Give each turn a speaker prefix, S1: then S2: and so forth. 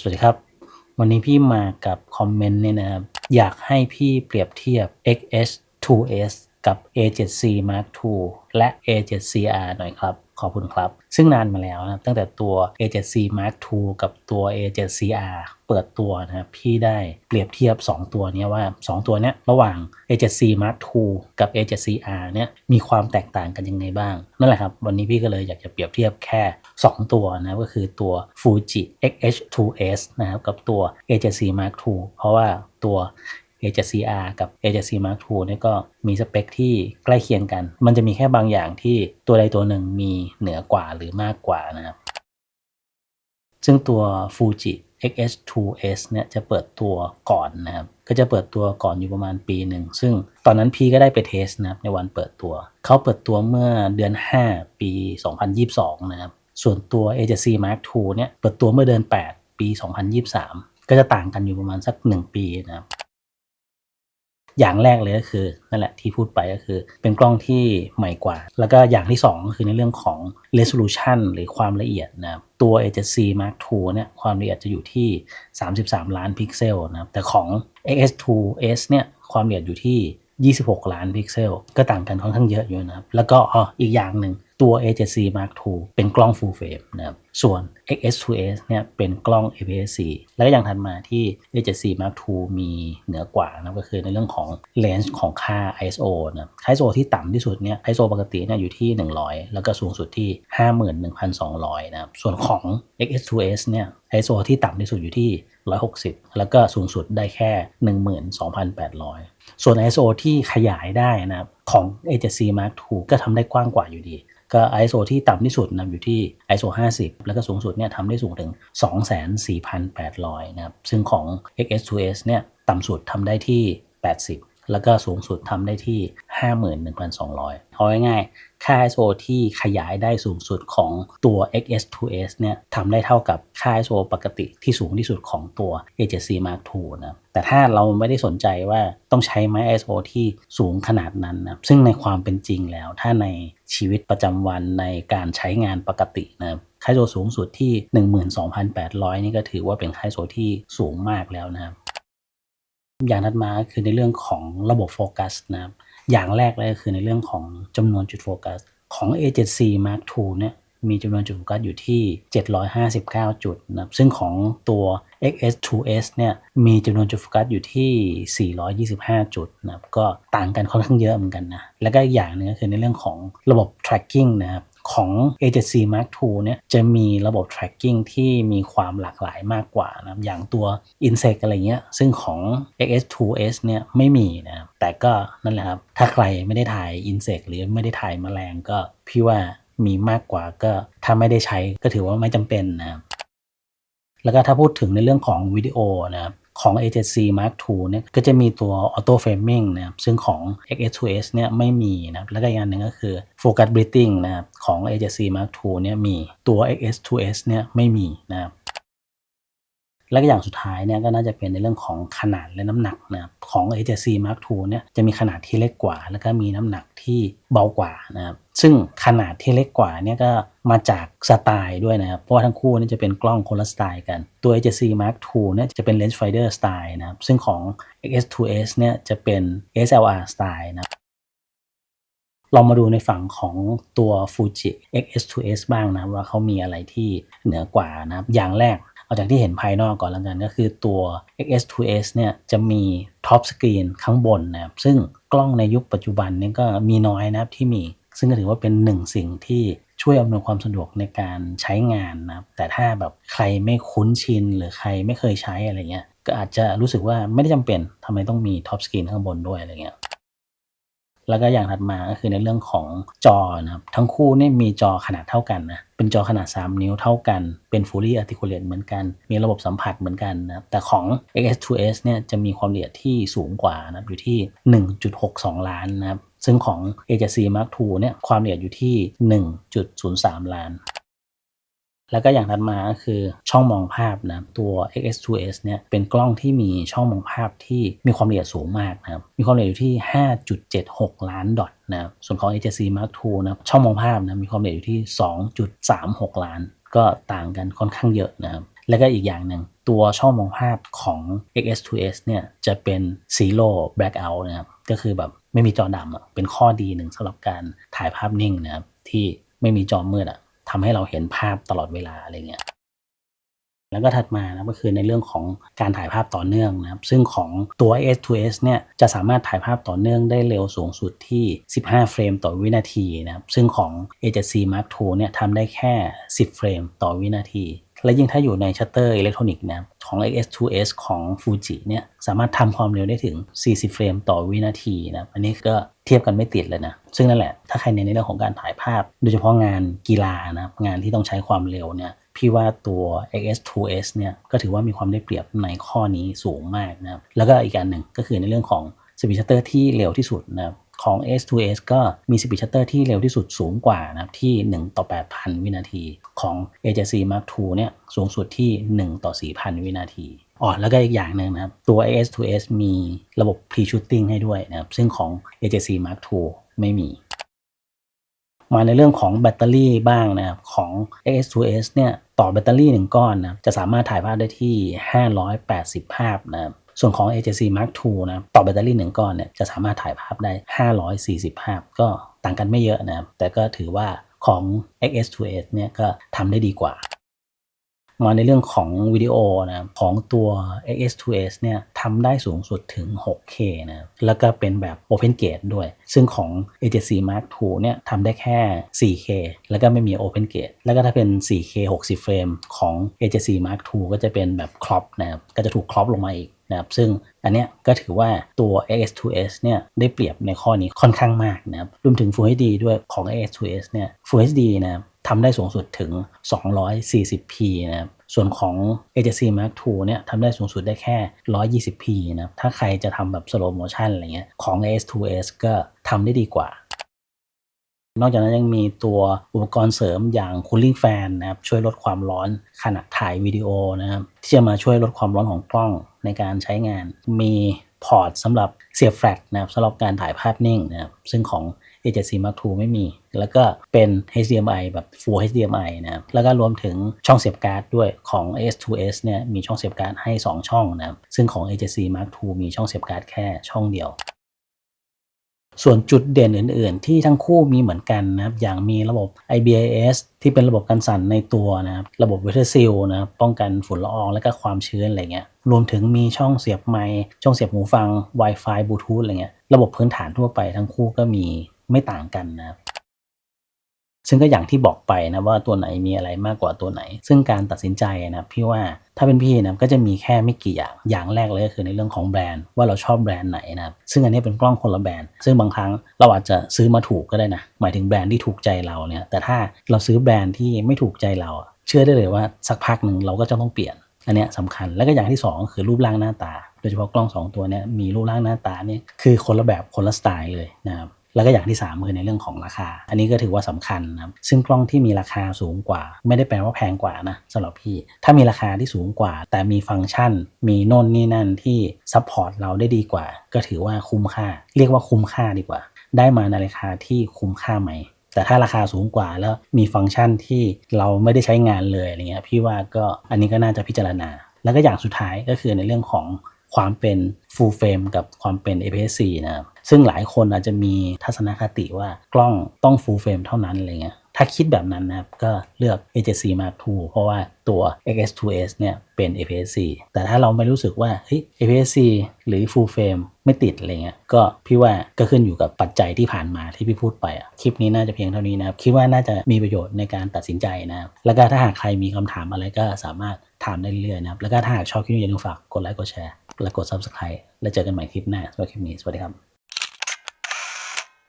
S1: สวัสดีครับ วันนี้พี่มากับคอมเมนต์เนี่ยนะครับ อยากให้พี่เปรียบเทียบ XS 2S กับ A7C Mark II และ A7CR หน่อยครับ ขอบคุณครับ ซึ่งนานมาแล้วนะครับตั้งแต่ตัว A7C Mark II กับตัว A7CR เปิดตัวนะครับพี่ได้เปรียบเทียบ 2 ตัวนี้ว่า 2 ตัวนี้ระหว่าง A7C Mark II กับ A7CR เนี่ยมีความแตกต่างกันยังไงบ้าง นั่นแหละครับ วันนี้พี่ก็เลยอยากจะเปรียบเทียบแค่ 2 ตัวนะก็คือตัว Fuji XH2S นะครับกับตัว A7C Mark II เพราะว่าตัว A7CR กับ A7C Mark II เนี่ยก็มีสเปคที่ใกล้เคียงกัน มันจะมีแค่บางอย่างที่ตัวใดตัวหนึ่งมีเหนือกว่าหรือมากกว่านะครับซึ่งตัว Fuji XH2S เนี่ยจะเปิดตัวก่อนนะครับ ก็จะเปิดตัวก่อนอยู่ประมาณปีหนึ่ง ซึ่งตอนนั้นพี่ก็ได้ไปเทสนะครับในวันเปิดตัว เขาเปิดตัวเมื่อเดือน 5 ปี 2022 นะครับ ส่วนตัว A7C Mark II เนี่ยเปิดตัวเมื่อเดือน 8 ปี 2023 ก็จะต่างกันอยู่ประมาณสัก 1 ปีนะครับ อย่างแรกเลยก็คือนั่นแหละที่พูดไปก็คือ เป็นกล้องที่ใหม่กว่า แล้วก็อย่างที่2ก็คือในเรื่องของ resolution หรือความละเอียดนะครับตัว A7C Mark II เนี่ยความละเอียดจะอยู่ที่ 33 ล้านพิกเซลนะครับแต่ของ X2S เนี่ยความละเอียดอยู่ที่ 26 ล้านพิกเซล ก็ต่างกันค่อนข้างเยอะอยู่นะครับ แล้วก็อ๋ออีกอย่างหนึ่ง ตัว A7C Mark II เป็นกล้อง full frame นะครับส่วน XH2S เนี่ยเป็นกล้อง APS-C แล้วก็อย่างถัดมาที่ A7C Mark II มีเหนือกว่านะก็คือในเรื่องของเลนส์ของค่า ISO นะค่า ISO ที่ต่ำที่สุดเนี่ย ISO ปกติเนี่ยอยู่ที่ 100 แล้วก็สูงสุดที่ 51,200 นะครับ ส่วนของ XH2S เนี่ย ISO ที่ต่ำที่สุดอยู่ที่ 160 แล้วก็สูงสุดได้แค่ 12,800 ส่วน ISO ที่ขยายได้นะครับของ A7C Mark II ก็ทำได้กว้างกว่าอยู่ดี ก็ ISO ที่ต่ำที่สุดนะอยู่ที่ ISO 50 แล้วก็สูงสุดเนี่ยทำได้สูงถึง 24,800 นะครับ ซึ่งของ XS2S เนี่ยต่ำสุดทำได้ที่ 80 แล้วก็สูงสุดทำได้ที่ 51,200 เอาง่ายๆ ค่า ISO ที่ขยายได้สูงสุดของตัว XS2S เนี่ยทำได้เท่ากับค่า ISO ปกติที่สูงที่สุดของตัว A7C Mark II นะแต่ถ้าเราไม่ได้สนใจว่าต้องใช้ไม้ ISO ที่สูงขนาดนั้นนะซึ่งในความเป็นจริงแล้ว ถ้าในชีวิตประจำวันในการใช้งานปกตินะค่า ISO สูงสุดที่ 12,800 นี่ก็ถือว่าเป็นค่า ISO ที่สูงมากแล้วนะครับ อย่างถัดมาคือในเรื่องของระบบโฟกัสนะครับ อย่างแรกเลยก็คือในเรื่องของจำนวนจุดโฟกัส ของ A7C Mark II เนี่ยมีจำนวนจุดโฟกัสอยู่ที่ 759 จุดนะครับซึ่งของตัว XS2S เนี่ยมีจำนวนจุดโฟกัสอยู่ที่ 425 จุดนะครับก็ต่างกันค่อนข้างเยอะเหมือนกันนะ แล้วก็อีกอย่างนึงก็คือในเรื่องของระบบ tracking นะครับ ของ A7C Mark II เนี่ยจะมีระบบ tracking ที่มีความหลากหลายมากกว่านะอย่างตัว Insect อะไรเงี้ย ซึ่งของ X2S เนี่ยไม่มีนะครับแต่ก็นั่นแหละครับ ถ้าใครไม่ได้ถ่าย Insect หรือไม่ได้ถ่ายแมลงก็พี่ว่ามีมากกว่าก็ถ้าไม่ได้ใช้ก็ถือว่าไม่จำเป็นนะครับแล้วก็ถ้าพูดถึงในเรื่องของวิดีโอนะครับ ของ A7C Mark II เนี่ยก็จะมีตัว Auto Framing นะครับซึ่งของ X2S เนี่ยไม่มีนะครับแล้วก็อีกอย่างหนึ่งก็คือ Focus Breathing นะครับของ A7C Mark II เนี่ยมีตัว X2S เนี่ยไม่มีนะครับ และก็อย่างสุดท้ายเนี่ยก็น่าจะเป็นในเรื่องของขนาดและน้ำหนักนะครับของ A7C Mark II เนี่ยจะมีขนาดที่เล็กกว่า แล้วก็มีน้ำหนักที่เบากว่านะครับซึ่งขนาดที่เล็กกว่าเนี่ยก็มาจากสไตล์ด้วยนะครับ เพราะว่าทั้งคู่นี่จะเป็นกล้องคนละสไตล์กัน ตัว A7C Mark II เนี่ยจะเป็น Lens Finder สไตล์นะครับ ซึ่งของ X2S เนี่ยจะเป็น SLR สไตล์นะครับเรามาดูในฝั่งของตัว Fuji XS2S บ้างนะว่าเขามีอะไรที่เหนือกว่านะครับอย่างแรก เอาจากที่เห็นภายนอกก่อนแล้วกันก็คือตัว XS2S เนี่ยจะมีท็อปสกรีนข้างบนนะครับซึ่งกล้องในยุคปัจจุบันนี่ก็มีน้อยนะครับที่มี ซึ่งก็ถือว่าเป็นหนึ่งสิ่งที่ช่วยอำนวยความสะดวกในการใช้งานนะครับแต่ถ้าแบบใครไม่คุ้นชิน หรือใครไม่เคยใช้อะไรเงี้ยก็อาจจะรู้สึกว่าไม่ได้จำเป็นทำไมต้องมีท็อปสกรีนข้างบนด้วยอะไรเงี้ย แล้วก็อย่างถัดมาก็คือในเรื่องของจอนะครับ ทั้งคู่นี่มีจอขนาดเท่ากันนะ เป็นจอขนาด 3 นิ้วเท่ากัน เป็น Fully Articulate เหมือนกัน มีระบบสัมผัสเหมือนกันนะแต่ของ XS2S เนี่ยจะมีความละเอียดที่สูงกว่านะอยู่ที่ 1.62 ล้านนะครับ ซึ่งของ A7C Mark II เนี่ยความละเอียดอยู่ที่ 1.03 ล้าน แล้วก็อย่างถัดมาก็คือช่องมองภาพนะตัว XS2S เนี่ยเป็นกล้องที่มีช่องมองภาพที่มีความละเอียดสูงมากนะครับมีความละเอียดอยู่ที่ 5.76 ล้านดอทนะครับส่วนของ A7C Mark II นะครับช่องมองภาพนะมีความละเอียดอยู่ที่ 2.36 ล้าน ก็ต่างกันค่อนข้างเยอะนะครับแล้วก็อีกอย่างหนึ่งตัวช่องมองภาพของ XS2S เนี่ยจะเป็น Zero Blackout นะครับก็คือแบบไม่มีจอดำเป็นข้อดีหนึ่งสำหรับการถ่ายภาพนิ่งนะครับที่ไม่มีจอมืดอะ ทำให้เราเห็นภาพตลอดเวลาอะไรเงี้ยแล้วก็ถัดมานะก็คือในเรื่องของการถ่ายภาพต่อเนื่องนะครับ ซึ่งของตัว S2S เนี่ยจะสามารถถ่ายภาพต่อเนื่องได้เร็วสูงสุดที่ 15 เฟรมต่อวินาทีนะครับ ซึ่งของ A7C Mark II เนี่ยทำได้แค่ 10 เฟรมต่อวินาที และยิ่งถ้าอยู่ในชัตเตอร์อิเล็กทรอนิกส์นะของ XS2S ของ Fuji เนี่ยสามารถทำความเร็วได้ถึง 40 เฟรมต่อวินาทีนะอันนี้ก็เทียบกันไม่ติดเลยนะ ซึ่งนั่นแหละ ถ้าใครเน้นในเรื่องของการถ่ายภาพ โดยเฉพาะงานกีฬานะงานที่ต้องใช้ความเร็วเนี่ยพี่ว่าตัว XS2S เนี่ยก็ถือว่ามีความได้เปรียบในข้อนี้สูงมากนะครับแล้วก็อีกการหนึ่งก็คือในเรื่องของสปีดชัตเตอร์ที่เร็วที่สุดนะครับ ของ S2S ก็มีสปีดชัตเตอร์ที่เร็วที่สุดสูงกว่านะครับที่ 1 ต่อ 8,000 วินาที ของ A7C Mark II เนี่ยสูงสุดที่ 1 ต่อ 4,000 วินาทีอ๋อแล้วก็อีกอย่างหนึ่งนะครับ ตัว AS2S มีระบบ pre-shooting ให้ด้วยนะครับ ซึ่งของ A7C Mark II ไม่มี มาในเรื่องของแบตเตอรี่บ้างนะครับ ของ AS2S เนี่ยต่อแบตเตอรี่ 1 ก้อนนะจะสามารถถ่ายภาพได้ที่ 580 ภาพนะครับ ส่วนของ AJC Mark II นะต่อแบตเตอรี่1ก้อนเนี่ยจะสามารถถ่ายภาพได้ 540 ภาพ ก็ต่างกันไม่เยอะนะแต่ก็ถือว่าของ XS2S เนี่ยก็ทำได้ดีกว่า มาในเรื่องของวิดีโอนะของตัว XS2S เนี่ยทำได้สูงสุดถึง 6K นะแล้วก็เป็นแบบ Open Gate ด้วย ซึ่งของ A7C Mark II เนี่ยทำได้แค่ 4K แล้วก็ไม่มี Open Gate แล้วก็ถ้าเป็น 4K 60 เฟรมของ A7C Mark II ก็จะเป็นแบบครอปนะครับก็จะถูกครอปลงมาอีกนะครับซึ่งอันเนี้ยก็ถือว่าตัว XS2S เนี่ยได้เปรียบในข้อนี้ค่อนข้างมากนะครับรวมถึง Full HD ด้วยของ XS2S เนี่ย Full HD นะครับ ทำได้สูงสุดถึง 240p นะครับส่วนของ A7C Mark II เนี่ยทำได้สูงสุดได้แค่ 120p นะครับถ้าใครจะทำแบบ slow motion อะไรเงี้ยของ A7S ก็ทำได้ดีกว่า นอกจากนั้นยังมีตัวอุปกรณ์เสริมอย่าง cooling fan นะครับช่วยลดความร้อนขณะถ่ายวิดีโอนะครับที่จะมาช่วยลดความร้อนของกล้องในการใช้งาน มีพอร์ตสำหรับเสียบแฟลชนะครับสำหรับการถ่ายภาพนิ่งนะครับซึ่งของ A7C Mark II ไม่มี แล้วก็เป็น HDMI แบบ Full HDMI นะแล้วก็รวมถึงช่องเสียบการ์ดด้วยของ S2S เนี่ยมีช่องเสียบการ์ดให้ 2 ช่องนะซึ่งของ A7C Mark II มีช่องเสียบการ์ดแค่ช่องเดียวส่วนจุดเด่นอื่น ๆ ที่ทั้งคู่มีเหมือนกันนะครับ อย่างมีระบบ IBIS ที่เป็นระบบกันสั่นในตัวนะครับ ระบบ Weather Seal นะครับป้องกันฝุ่นละอองและก็ความชื้นอะไรเงี้ย รวมถึงมีช่องเสียบไมค์ช่องเสียบหูฟัง Wi-Fi Bluetooth อะไรเงี้ย ระบบพื้นฐานทั่วไปทั้งคู่ก็มี ไม่ต่างกันนะครับซึ่งก็อย่างที่บอกไปนะว่าตัวไหนมีอะไรมากกว่าตัวไหน ซึ่งการตัดสินใจนะพี่ว่าถ้าเป็นพี่นะก็จะมีแค่ไม่กี่อย่าง อย่างแรกเลยก็คือในเรื่องของแบรนด์ว่าเราชอบแบรนด์ไหนนะครับซึ่งอันนี้เป็นกล้องคนละแบรนด์ ซึ่งบางครั้งเราอาจจะซื้อมาถูกก็ได้นะหมายถึงแบรนด์ที่ถูกใจเราเนี่ยแต่ถ้าเราซื้อแบรนด์ที่ไม่ถูกใจเรา เชื่อได้เลยว่าสักพักหนึ่งเราก็จะต้องเปลี่ยนอันเนี้ยสำคัญแล้วก็อย่างที่ 2 คือรูปร่างหน้าตา โดยเฉพาะกล้อง 2 ตัวเนี้ยมีรูปร่างหน้าตาเนี่ยคือคนละแบบคนละสไตล์เลยนะครับ แล้วก็อย่างที่ 3 คือในเรื่องของราคา อันนี้ก็ถือว่าสำคัญนะครับซึ่งกล้องที่มีราคาสูงกว่า ไม่ได้แปลว่าแพงกว่านะสำหรับพี่ ถ้ามีราคาที่สูงกว่า แต่มีฟังก์ชัน มีโน่นนี่นั่นที่ซัพพอร์ตเราได้ดีกว่า ก็ถือว่าคุ้มค่า เรียกว่าคุ้มค่าดีกว่า ได้มาในราคาที่คุ้มค่าไหมแต่ถ้าราคาสูงกว่าแล้วมีฟังก์ชันที่เราไม่ได้ใช้งานเลยอะไรเงี้ยพี่ว่าก็อันนี้ก็น่าจะพิจารณา แล้วก็อย่างสุดท้ายก็คือในเรื่องของ ความเป็น full frame กับความเป็น APS-C นะครับซึ่งหลายคนอาจจะมีทัศนคติว่ากล้องต้อง full frame เท่านั้นอะไรเงี้ยถ้าคิดแบบนั้นนะครับ ก็เลือก A7C Mark II เพราะว่าตัว XS2S เนี่ยเป็น APS-C แต่ถ้าเราไม่รู้สึกว่าเฮ้ย APS-C หรือ full frame ไม่ติดอะไรเงี้ยก็พี่ว่าก็ขึ้นอยู่กับปัจจัยที่ผ่านมาที่พี่พูดไปอะคลิปนี้น่าจะเพียงเท่านี้นะครับ คิดว่าน่าจะมีประโยชน์ในการตัดสินใจนะครับ แล้วก็ถ้าหากใครมีคำถามอะไรก็สามารถถามได้เรื่อยๆนะครับ แล้วก็ถ้าหากชอบคลิปนี้อย่าลืมฝากกดไลค์กดแชร์ และกด subscribe แล้วเจอกันใหม่คลิปหน้าสำหรับคลิปนี้สวัสดีครับ